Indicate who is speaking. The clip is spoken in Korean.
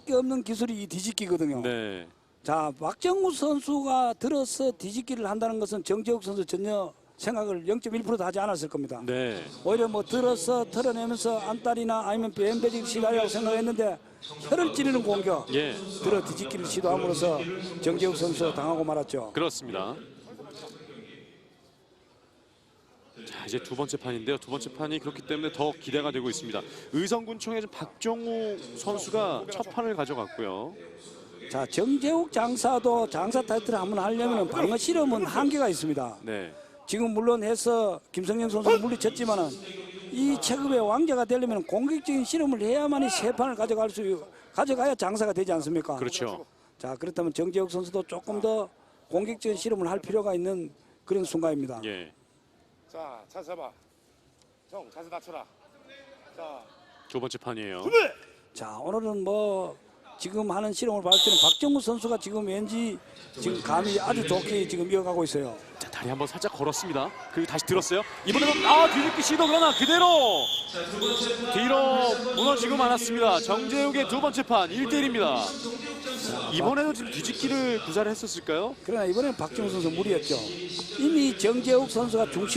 Speaker 1: 수밖에 없는 기술이 이 뒤집기거든요.
Speaker 2: 네.
Speaker 1: 자, 박정우 선수가 들어서 뒤집기를 한다는 것은 정재욱 선수 전혀 생각을 0.1%도 하지 않았을 겁니다.
Speaker 2: 네.
Speaker 1: 오히려 뭐 들어서 털어내면서 안달이나 아니면 뱀배직 시도하려고 생각했는데 혀를 찌르는 공격
Speaker 2: 예.
Speaker 1: 들어 뒤집기를 시도함으로써 정재욱 선수 당하고 말았죠.
Speaker 2: 그렇습니다. 자 이제 두 번째 판인데요. 두 번째 판이 그렇기 때문에 더 기대가 되고 있습니다. 의성군청의 박정우 선수가 첫 판을 가져갔고요.
Speaker 1: 자, 정재욱 장사도 장사 타이틀을 한번 하려면 방어 실험은 한계가 있습니다.
Speaker 2: 네.
Speaker 1: 지금 물론 해서 김성현 선수를 물리쳤지만은 이 체급의 왕자가 되려면 공격적인 실험을 해야만이 세 판을 가져갈 수 가져가야 장사가 되지 않습니까?
Speaker 2: 그렇죠.
Speaker 1: 자 그렇다면 정재욱 선수도 조금 더 공격적인 실험을 할 필요가 있는 그런 순간입니다.
Speaker 2: 예.
Speaker 3: 자, 자세 잡아. 형, 자세 낮춰라. 자,
Speaker 2: 두 번째 판이에요.
Speaker 1: 자 오늘은 뭐 지금 하는 실험을 봤을 때는 박정우 선수가 지금 왠지 지금 감이 아주 좋게 지금 이어가고 있어요.
Speaker 2: 자 다리 한번 살짝 걸었습니다. 그리고 다시 들었어요. 이번에는 아 뒤집기 시도 그러나 그대로 뒤로 무너지고 말았습니다. 정재욱의 두 번째 판 1대1입니다. 이번에도 지금 뒤집기를 구사를 했었을까요?
Speaker 1: 그러나 이번에는 박정우 선수 무리였죠. 이미 정재욱 선수가 중심